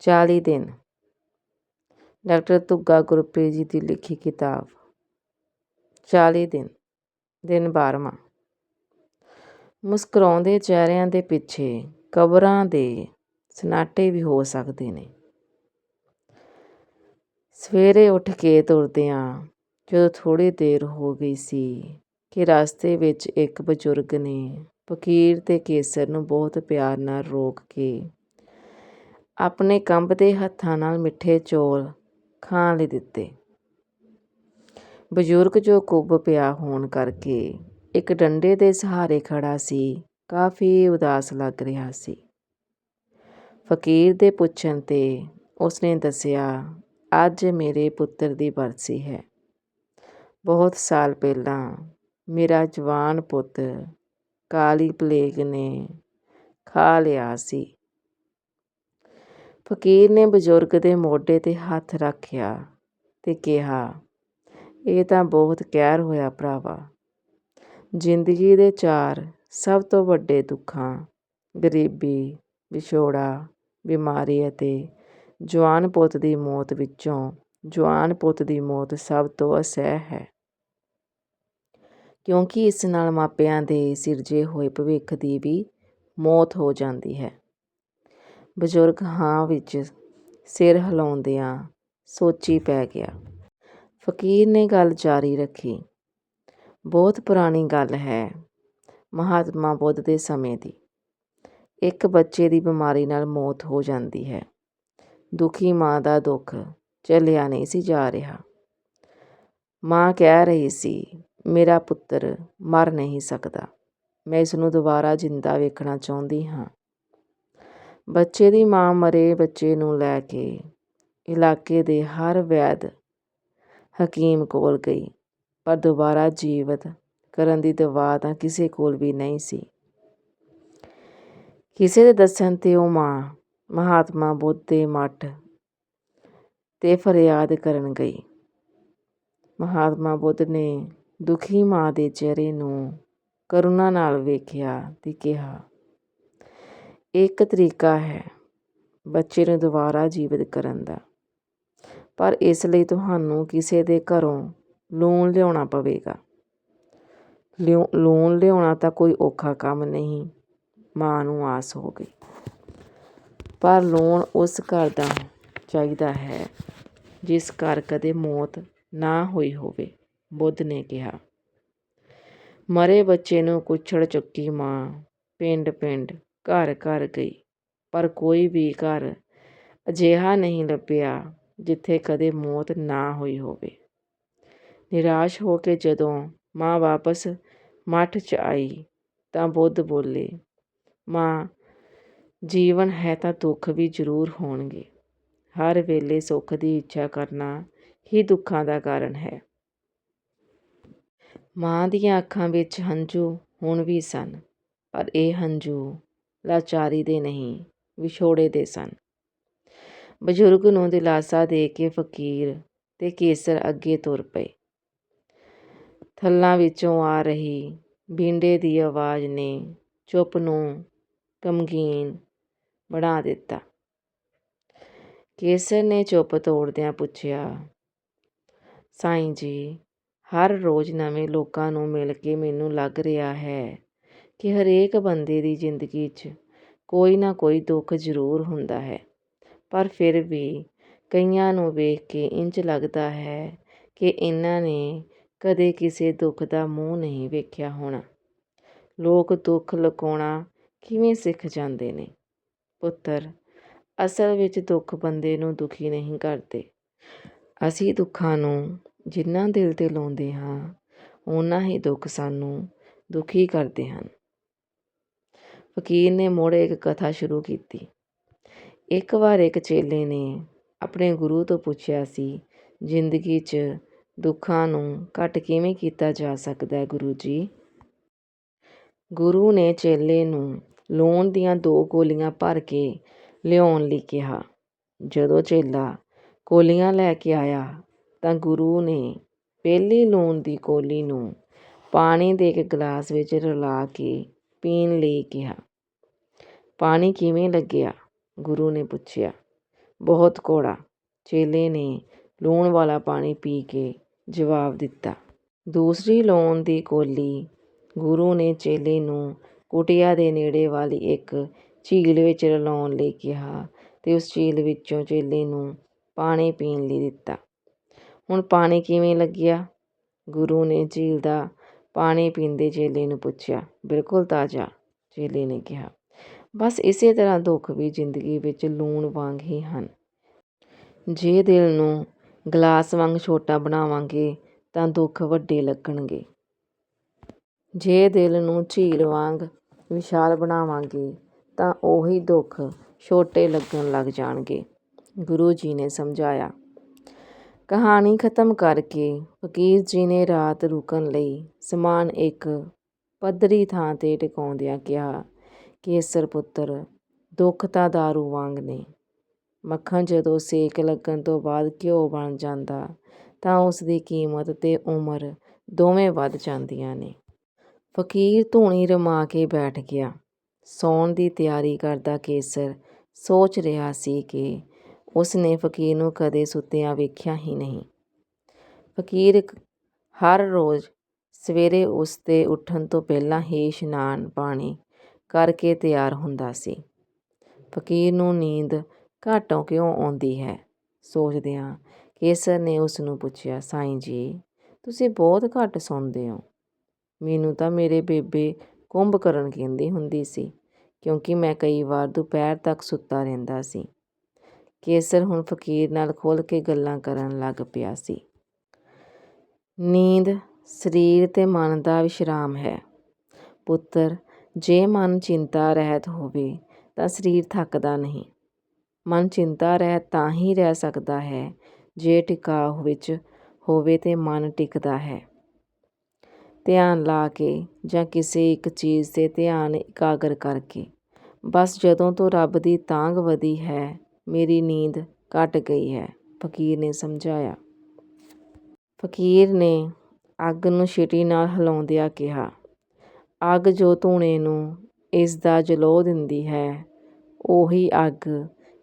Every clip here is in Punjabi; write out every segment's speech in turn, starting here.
ਚਾਲੀ ਦਿਨ। ਡਾਕਟਰ ਧੁੱਗਾ ਗੁਰਪ੍ਰੀਤ ਜੀ ਦੀ ਲਿਖੀ ਕਿਤਾਬ। ਚਾਲੀ ਦਿਨ ਦਿਨ ਬਾਰ੍ਹਵਾਂ ਮੁਸਕਰਾਉਂਦੇ ਚਿਹਰਿਆਂ ਦੇ ਪਿੱਛੇ ਕਬਰਾਂ ਦੇ ਸਨਾਟੇ ਵੀ ਹੋ ਸਕਦੇ ਨੇ। ਸਵੇਰੇ ਉੱਠ ਕੇ ਤੁਰਦਿਆਂ ਜਦੋਂ ਥੋੜ੍ਹੀ ਦੇਰ ਹੋ ਗਈ ਸੀ ਕਿ ਰਸਤੇ ਵਿੱਚ ਇੱਕ ਬਜ਼ੁਰਗ ਨੇ ਫਕੀਰ ਤੇ ਕੇਸਰ ਨੂੰ ਬਹੁਤ ਪਿਆਰ ਨਾਲ ਰੋਕ ਕੇ ਆਪਣੇ ਕੰਬਦੇ ਹੱਥਾਂ ਨਾਲ ਮਿੱਠੇ ਚੌਲ ਖਾਣ ਲਈ ਦਿੱਤੇ। ਬਜ਼ੁਰਗ ਜੋ ਕੁੱਬ ਪਿਆ ਹੋਣ ਕਰਕੇ ਇੱਕ ਡੰਡੇ ਦੇ ਸਹਾਰੇ ਖੜਾ ਸੀ, ਕਾਫੀ ਉਦਾਸ ਲੱਗ ਰਿਹਾ ਸੀ। ਫਕੀਰ ਦੇ ਪੁੱਛਣ ਤੇ ਉਸਨੇ ਦੱਸਿਆ, ਅੱਜ ਮੇਰੇ ਪੁੱਤਰ ਦੀ ਬਰਸੀ ਹੈ। ਬਹੁਤ ਸਾਲ ਪਹਿਲਾਂ ਮੇਰਾ ਜਵਾਨ ਪੁੱਤ ਕਾਲੀ ਪਲੇਗ ਨੇ ਖਾ ਲਿਆ ਸੀ। ਫਕੀਰ ਨੇ ਬਜ਼ੁਰਗ ਦੇ ਮੋਢੇ ਤੇ ਹੱਥ ਰੱਖਿਆ ਅਤੇ ਕਿਹਾ, ਇਹ ਤਾਂ ਬਹੁਤ ਕਹਿਰ ਹੋਇਆ ਭਰਾਵਾ। ਜ਼ਿੰਦਗੀ ਦੇ ਚਾਰ ਸਭ ਤੋਂ ਵੱਡੇ ਦੁੱਖਾਂ, ਗਰੀਬੀ, ਵਿਛੋੜਾ, ਬਿਮਾਰੀ ਅਤੇ ਜਵਾਨ ਪੁੱਤ ਦੀ ਮੌਤ ਵਿੱਚੋਂ ਜਵਾਨ ਪੁੱਤ ਦੀ ਮੌਤ ਸਭ ਤੋਂ ਅਸਹਿ ਹੈ। ਕਿਉਂਕਿ ਇਸ ਨਾਲ ਮਾਪਿਆਂ ਦੇ ਸਿਰਜੇ ਹੋਏ ਭਵਿੱਖ ਦੀ ਵੀ ਮੌਤ ਹੋ ਜਾਂਦੀ ਹੈ। ਬਜ਼ੁਰਗ ਹਾਂ ਵਿੱਚ ਸਿਰ ਹਿਲਾਉਂਦਿਆਂ ਸੋਚੀ ਪੈ ਗਿਆ। ਫਕੀਰ ਨੇ ਗੱਲ ਜਾਰੀ ਰੱਖੀ। ਬਹੁਤ ਪੁਰਾਣੀ ਗੱਲ ਹੈ, ਮਹਾਤਮਾ ਬੁੱਧ ਦੇ ਸਮੇਂ ਦੀ। ਇੱਕ ਬੱਚੇ ਦੀ ਬਿਮਾਰੀ ਨਾਲ ਮੌਤ ਹੋ ਜਾਂਦੀ ਹੈ। ਦੁਖੀ ਮਾਂ ਦਾ ਦੁੱਖ ਚੱਲਿਆ ਨਹੀਂ ਸੀ ਜਾ ਰਿਹਾ। ਮਾਂ ਕਹਿ ਰਹੀ ਸੀ, ਮੇਰਾ ਪੁੱਤਰ ਮਰ ਨਹੀਂ ਸਕਦਾ। ਮੈਂ ਇਸ ਨੂੰ ਦੁਬਾਰਾ ਜਿੰਦਾ ਵੇਖਣਾ ਚਾਹੁੰਦੀ ਹਾਂ। ਬੱਚੇ ਦੀ ਮਾਂ ਮਰੇ ਬੱਚੇ ਨੂੰ ਲੈ ਕੇ। ਇਲਾਕੇ ਦੇ ਹਰ ਵੈਦ ਹਕੀਮ ਕੋਲ ਗਈ, ਪਰ ਦੁਬਾਰਾ ਜੀਵਤ ਕਰਨ ਦੀ ਦਵਾ ਤਾਂ ਕਿਸੇ ਕੋਲ ਵੀ ਨਹੀਂ ਸੀ। ਕਿਸੇ ਦੇ ਦੱਸਣ ਤੇ ਉਹ ਮਾਂ, ਮਹਾਤਮਾ ਬੁੱਧ ਦੇ ਮੱਠ ਤੇ ਫਰਿਆਦ ਕਰਨ ਗਈ। ਮਹਾਤਮਾ ਬੁੱਧ ਨੇ ਦੁਖੀ ਮਾਂ ਦੇ ਚਿਹਰੇ ਨੂੰ ਕਰੁਣਾ ਨਾਲ ਵੇਖਿਆ ਤੇ ਕਿਹਾ ਇੱਕ ਤਰੀਕਾ ਹੈ ਬੱਚੇ ਨੂੰ ਦੁਬਾਰਾ ਜੀਵਿਤ ਕਰਨ ਦਾ। ਪਰ ਇਸ ਲਈ ਤੁਹਾਨੂੰ ਕਿਸੇ ਦੇ ਘਰੋਂ ਲੂਣ ਲਿਆਉਣਾ ਪਵੇਗਾ। ਲੂਣ ਲਿਆਉਣਾ ਤਾਂ ਕੋਈ ਔਖਾ ਕੰਮ ਨਹੀਂ, ਮਾਂ ਨੂੰ ਆਸ ਹੋ ਗਈ। ਪਰ ਲੂਣ ਉਸ ਘਰ ਦਾ ਚਾਹੀਦਾ ਹੈ ਜਿਸ ਘਰ ਕਦੇ ਮੌਤ ਨਾ ਹੋਈ ਹੋਵੇ, ਬੁੱਧ ਨੇ ਕਿਹਾ। ਮਰੇ ਬੱਚੇ ਨੂੰ ਕੁਛੜ ਚੁੱਕੀ ਮਾਂ ਪਿੰਡ ਪਿੰਡ ਘਰ ਘਰ ਗਈ, ਪਰ ਕੋਈ ਵੀ ਘਰ ਅਜਿਹਾ ਨਹੀਂ ਲੱਭਿਆ ਜਿੱਥੇ ਕਦੇ ਮੌਤ ਨਾ ਹੋਈ ਹੋਵੇ। ਨਿਰਾਸ਼ ਹੋ ਕੇ ਜਦੋਂ ਮਾਂ ਵਾਪਸ ਮੱਠ 'ਚ ਆਈ ਤਾਂ ਬੁੱਧ ਬੋਲੇ, ਮਾਂ, ਜੀਵਨ ਹੈ ਤਾਂ ਦੁੱਖ ਵੀ ਜ਼ਰੂਰ ਹੋਣਗੇ। ਹਰ ਵੇਲੇ ਸੁੱਖ ਦੀ ਇੱਛਾ ਕਰਨਾ ਹੀ ਦੁੱਖਾਂ ਦਾ ਕਾਰਨ ਹੈ। ਮਾਂ ਦੀਆਂ ਅੱਖਾਂ ਵਿੱਚ ਹੰਝੂ ਹੁਣ ਵੀ ਸਨ, ਪਰ ਇਹ ਹੰਝੂ ਲਾਚਾਰੀ ਦੇ ਨਹੀਂ, ਵਿਛੋੜੇ ਦੇ ਸਨ। ਬਜ਼ੁਰਗ ਨੂੰ ਦਿਲਾਸਾ ਦੇ ਕੇ ਫਕੀਰ ਤੇ ਕੇਸਰ ਅੱਗੇ ਤੁਰ ਪਏ। ਥੱਲਾਂ ਵਿੱਚੋਂ ਆ ਰਹੀ ਬੀਂਡੇ ਦੀ ਆਵਾਜ਼ ਨੇ ਚੁੱਪ ਨੂੰ ਗਮਗੀਨ ਬਣਾ ਦਿੱਤਾ। ਕੇਸਰ ਨੇ ਚੁੱਪ ਤੋੜਦਿਆਂ ਪੁੱਛਿਆ, ਸਾਈਂ ਜੀ, ਹਰ ਰੋਜ਼ ਨਵੇਂ ਲੋਕਾਂ ਨੂੰ ਮਿਲ ਕੇ ਮੈਨੂੰ ਲੱਗ ਰਿਹਾ ਹੈ। ਕਿ ਹਰੇਕ ਬੰਦੇ ਦੀ ਜ਼ਿੰਦਗੀ 'ਚ ਕੋਈ ਨਾ ਕੋਈ ਦੁੱਖ ਜ਼ਰੂਰ ਹੁੰਦਾ ਹੈ। ਪਰ ਫਿਰ ਵੀ ਕਈਆਂ ਨੂੰ ਵੇਖ ਕੇ ਇੰਝ ਲੱਗਦਾ ਹੈ ਕਿ ਇਹਨਾਂ ਨੇ ਕਦੇ ਕਿਸੇ ਦੁੱਖ ਦਾ ਮੂੰਹ ਨਹੀਂ ਵੇਖਿਆ ਹੋਣਾ। ਲੋਕ ਦੁੱਖ ਲੁਕਾਉਣਾ ਕਿਵੇਂ ਸਿੱਖ ਜਾਂਦੇ ਨੇ? ਪੁੱਤਰ, ਅਸਲ ਵਿੱਚ ਦੁੱਖ ਬੰਦੇ ਨੂੰ ਦੁਖੀ ਨਹੀਂ ਕਰਦੇ। ਅਸੀਂ ਦੁੱਖਾਂ ਨੂੰ ਜਿੰਨਾ ਦਿਲ ਤੇ ਲਾਉਂਦੇ ਹਾਂ, ਓਨਾ ਹੀ ਦੁੱਖ ਸਾਨੂੰ ਦੁਖੀ ਕਰਦੇ ਹਨ। ਫਕੀਰ ਨੇ ਮੁੜ ਇੱਕ ਕਥਾ ਸ਼ੁਰੂ ਕੀਤੀ। ਇੱਕ ਵਾਰ ਇੱਕ ਚੇਲੇ ਨੇ ਆਪਣੇ ਗੁਰੂ ਤੋਂ ਪੁੱਛਿਆ ਸੀ, ਜ਼ਿੰਦਗੀ 'ਚ ਦੁੱਖਾਂ ਨੂੰ ਘੱਟ ਕਿਵੇਂ ਕੀਤਾ ਜਾ ਸਕਦਾ ਹੈ, ਗੁਰੂ ਜੀ? ਗੁਰੂ ਨੇ ਚੇਲੇ ਨੂੰ ਲੂਣ ਦੀਆਂ ਦੋ ਗੋਲੀਆਂ ਭਰ ਕੇ ਲਿਆਉਣ ਲਈ ਕਿਹਾ। ਜਦੋਂ ਚੇਲਾ ਕੋਲੀਆਂ ਲੈ ਕੇ ਆਇਆ, ਤਾਂ ਗੁਰੂ ਨੇ ਪਹਿਲੀ ਲੂਣ ਦੀ ਕੋਲੀ ਨੂੰ ਪਾਣੀ ਦੇ ਇੱਕ ਗਲਾਸ ਵਿੱਚ ਰਲਾ ਕੇ ਪੀਣ ਲਈ ਕਿਹਾ। ਪਾਣੀ ਕਿਵੇਂ ਲੱਗਿਆ? ਗੁਰੂ ਨੇ ਪੁੱਛਿਆ। ਬਹੁਤ ਕੌੜਾ। ਚੇਲੇ ਨੇ ਲੂਣ ਵਾਲਾ ਪਾਣੀ ਪੀ ਕੇ ਜਵਾਬ ਦਿੱਤਾ। ਦੂਸਰੀ ਲਾਉਣ ਦੀ ਕੋਲੀ। ਗੁਰੂ ਨੇ ਚੇਲੇ ਨੂੰ ਕੁਟੀਆ ਦੇ ਨੇੜੇ ਵਾਲੀ ਇੱਕ ਝੀਲ ਵਿੱਚ ਰਲਾਉਣ ਲਈ ਕਿਹਾ ਅਤੇ ਉਸ ਝੀਲ ਵਿੱਚੋਂ ਚੇਲੇ ਨੂੰ ਪਾਣੀ ਪੀਣ ਲਈ ਦਿੱਤਾ। ਹੁਣ ਪਾਣੀ ਕਿਵੇਂ ਲੱਗਿਆ? ਗੁਰੂ ਨੇ ਝੀਲ ਦਾ ਪਾਣੀ ਪੀਂਦੇ ਚੇਲੇ ਨੂੰ ਪੁੱਛਿਆ। ਬਿਲਕੁਲ ਤਾਜ਼ਾ, ਚੇਲੇ ਨੇ ਕਿਹਾ। ਬਸ ਇਸੇ ਤਰ੍ਹਾਂ ਦੁੱਖ ਵੀ ਜ਼ਿੰਦਗੀ ਵਿੱਚ ਲੂਣ ਵਾਂਗ ਹੀ ਹਨ। ਜੇ ਦਿਲ ਨੂੰ ਗਲਾਸ ਵਾਂਗ ਛੋਟਾ ਬਣਾਵਾਂਗੇ, ਤਾਂ ਦੁੱਖ ਵੱਡੇ ਲੱਗਣਗੇ। ਜੇ ਦਿਲ ਨੂੰ ਝੀਲ ਵਾਂਗ ਵਿਸ਼ਾਲ ਬਣਾਵਾਂਗੇ, ਤਾਂ ਉਹੀ ਦੁੱਖ ਛੋਟੇ ਲੱਗਣ ਲੱਗ ਜਾਣਗੇ, ਗੁਰੂ ਜੀ ਨੇ ਸਮਝਾਇਆ। ਕਹਾਣੀ ਖਤਮ ਕਰਕੇ ਫਕੀਰ ਜੀ ਨੇ ਰਾਤ ਰੁਕਣ ਲਈ ਸਮਾਨ ਇੱਕ ਪੱਧਰੀ ਥਾਂ ਤੇ ਟਿਕਾਉਂਦਿਆਂ ਕਿਹਾ ਕੇਸਰ ਪੁੱਤਰ ਦੁੱਖ ਤਾਂ ਦਾਰੂ ਵਾਂਗ ਨੇ। ਮੱਖਣ ਜਦੋਂ ਸੇਕ ਲੱਗਣ ਤੋਂ ਬਾਅਦ ਘਿਓ ਬਣ ਜਾਂਦਾ, ਤਾਂ ਉਸ ਦੀ ਕੀਮਤ ਤੇ ਉਮਰ ਦੋਵੇਂ ਵੱਧ ਜਾਂਦੀਆਂ ਨੇ। ਫਕੀਰ ਧੂਣੀ ਰਮਾ ਕੇ ਬੈਠ ਗਿਆ। ਸੌਣ ਦੀ ਤਿਆਰੀ ਕਰਦਾ ਕੇਸਰ ਸੋਚ ਰਿਹਾ ਸੀ ਕਿ ਉਸ ਨੇ ਫਕੀਰ ਨੂੰ ਕਦੇ ਸੁੱਤਿਆਂ ਵੇਖਿਆ ਹੀ ਨਹੀਂ। ਫਕੀਰ ਹਰ ਰੋਜ਼ ਸਵੇਰੇ ਉਸ ਦੇ ਉੱਠਣ ਤੋਂ ਪਹਿਲਾਂ ਹੀ ਇਸ਼ਨਾਨ ਪਾਣੀ ਕਰਕੇ ਤਿਆਰ ਹੁੰਦਾ ਸੀ। ਫਕੀਰ ਨੂੰ ਨੀਂਦ ਘਾਟੋਂ ਕਿਉਂ ਆਉਂਦੀ ਹੈ? ਸੋਚਦਿਆਂ ਕੇਸਰ ਨੇ ਉਸ ਨੂੰ ਪੁੱਛਿਆ, ਸਾਈਂ ਜੀ, ਤੁਸੀਂ ਬਹੁਤ ਘੱਟ ਸੌਂਦੇ ਹੋ। ਮੈਨੂੰ ਤਾਂ ਮੇਰੇ ਬੇਬੇ ਕੁੰਭ ਕਰਨ ਕਹਿੰਦੀ ਹੁੰਦੀ ਸੀ, ਕਿਉਂਕਿ ਮੈਂ ਕਈ ਵਾਰ ਦੁਪਹਿਰ ਤੱਕ ਸੁੱਤਾ ਰਹਿੰਦਾ ਸੀ। ਕੇਸਰ ਹੁਣ ਫਕੀਰ ਨਾਲ ਖੁੱਲ੍ਹ ਕੇ ਗੱਲਾਂ ਕਰਨ ਲੱਗ ਪਿਆ ਸੀ। ਨੀਂਦ ਸਰੀਰ ਤੇ ਮਨ ਦਾ ਵਿਸ਼ਰਾਮ ਹੈ। ਪੁੱਤਰ ਜੇ ਮਨ ਚਿੰਤਾ ਰਹਿਤ ਹੋਵੇ ਤਾਂ ਸਰੀਰ ਥੱਕਦਾ ਨਹੀਂ। ਮਨ ਚਿੰਤਾ ਰਹਿਤ ਤਾਂ ਹੀ ਰਹਿ ਸਕਦਾ ਹੈ, ਜੇ ਟਿਕਾਅ ਵਿੱਚ ਹੋਵੇ ਤੇ ਮਨ ਟਿਕਦਾ ਹੈ। ਧਿਆਨ ਲਾ ਕੇ ਜਾਂ ਕਿਸੇ ਇੱਕ ਚੀਜ਼ 'ਤੇ ਧਿਆਨ ਇਕਾਗਰ ਕਰਕੇ। ਬਸ ਜਦੋਂ ਤੋਂ ਰੱਬ ਦੀ ਤਾਂਗ ਵਧੀ ਹੈ, ਮੇਰੀ ਨੀਂਦ ਘਟ ਗਈ ਹੈ, ਫਕੀਰ ਨੇ ਸਮਝਾਇਆ। ਫਕੀਰ ਨੇ ਅੱਗ ਨੂੰ ਛਿਟੀ ਨਾਲ ਹਿਲਾਉਂਦਿਆਂ ਕਿਹਾ ਅੱਗ ਜੋ ਧੂਣੇ ਨੂੰ ਇਸ ਦਾ ਜਲੋ ਦਿੰਦੀ ਹੈ, ਉਹੀ ਅੱਗ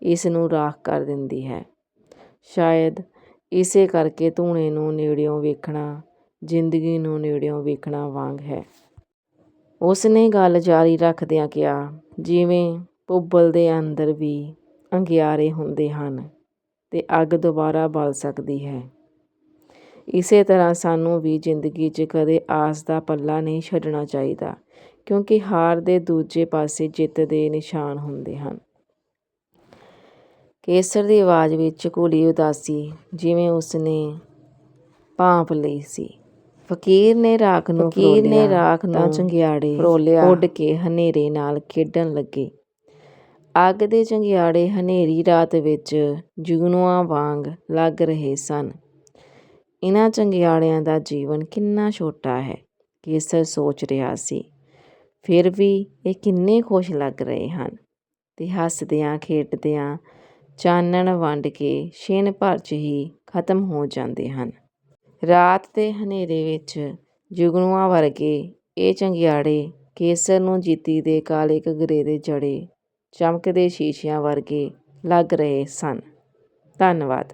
ਇਸ ਨੂੰ ਰਾਖ ਕਰ ਦਿੰਦੀ ਹੈ। ਸ਼ਾਇਦ ਇਸੇ ਕਰਕੇ ਧੂਣੇ ਨੂੰ ਨੇੜਿਓਂ ਵੇਖਣਾ, ਜ਼ਿੰਦਗੀ ਨੂੰ ਨੇੜਿਓਂ ਵੇਖਣਾ ਵਾਂਗ ਹੈ। ਉਸ ਨੇ ਗੱਲ ਜਾਰੀ ਰੱਖਦਿਆਂ ਕਿਹਾ, ਜਿਵੇਂ ਭੁੱਬਲ ਦੇ ਅੰਦਰ ਵੀ ਅੰਗਿਆਰੇ ਹੁੰਦੇ ਹਨ, ਤੇ ਅੱਗ ਦੁਬਾਰਾ ਬਲ ਸਕਦੀ ਹੈ। ਇਸੇ ਤਰ੍ਹਾਂ ਸਾਨੂੰ ਵੀ ਜ਼ਿੰਦਗੀ 'ਚ ਕਦੇ ਆਸ ਦਾ ਪੱਲਾ ਨਹੀਂ ਛੱਡਣਾ ਚਾਹੀਦਾ ਕਿਉਂਕਿ ਹਾਰ ਦੇ ਦੂਜੇ ਪਾਸੇ ਜਿੱਤ ਦੇ ਨਿਸ਼ਾਨ ਹੁੰਦੇ ਹਨ। ਕੇਸਰ ਦੀ ਆਵਾਜ਼ ਵਿੱਚ ਘੁਲੀ ਉਦਾਸੀ ਜਿਵੇਂ ਉਸਨੇ ਭਾਂਪ ਲਈ ਸੀ। ਫਕੀਰ ਨੇ ਰਾਖ ਨੂੰ ਫਕੀਰ ਨੇ ਰਾਖ ਨੂੰ ਚੰਗਿਆੜੇ ਉੱਡ ਕੇ ਹਨੇਰੇ ਨਾਲ ਖੇਡਣ ਲੱਗੇ। ਅੱਗ ਦੇ ਚੰਗਿਆੜੇ ਹਨੇਰੀ ਰਾਤ ਵਿੱਚ ਜੁਗਨੂਆਂ ਵਾਂਗ ਲੱਗ ਰਹੇ ਸਨ। ਇਹਨਾਂ ਚੰਗਿਆੜਿਆਂ ਦਾ ਜੀਵਨ ਕਿੰਨਾ ਛੋਟਾ ਹੈ, ਕੇਸਰ ਸੋਚ ਰਿਹਾ ਸੀ। ਫਿਰ ਵੀ ਇਹ ਕਿੰਨੇ ਖੁਸ਼ ਲੱਗ ਰਹੇ ਹਨ। ਤੇ ਹੱਸਦਿਆਂ, ਖੇਡਦਿਆਂ ਚਾਨਣ ਵੰਡ ਕੇ ਛਿਣ ਭਰ 'ਚ ਹੀ ਖਤਮ ਹੋ ਜਾਂਦੇ ਹਨ। ਰਾਤ ਦੇ ਹਨੇਰੇ ਵਿੱਚ ਜੁਗਨੂਆਂ ਵਰਗੇ ਇਹ ਚੰਗਿਆੜੇ ਕੇਸਰ ਨੂੰ ਜੀਤੀ ਦੇ ਕਾਲੇ ਘੱਗਰੇ ਦੇ ਜੜੇ ਚਮਕਦੇ ਸ਼ੀਸ਼ਿਆਂ ਵਰਗੇ ਲੱਗ ਰਹੇ ਸਨ। ਧੰਨਵਾਦ।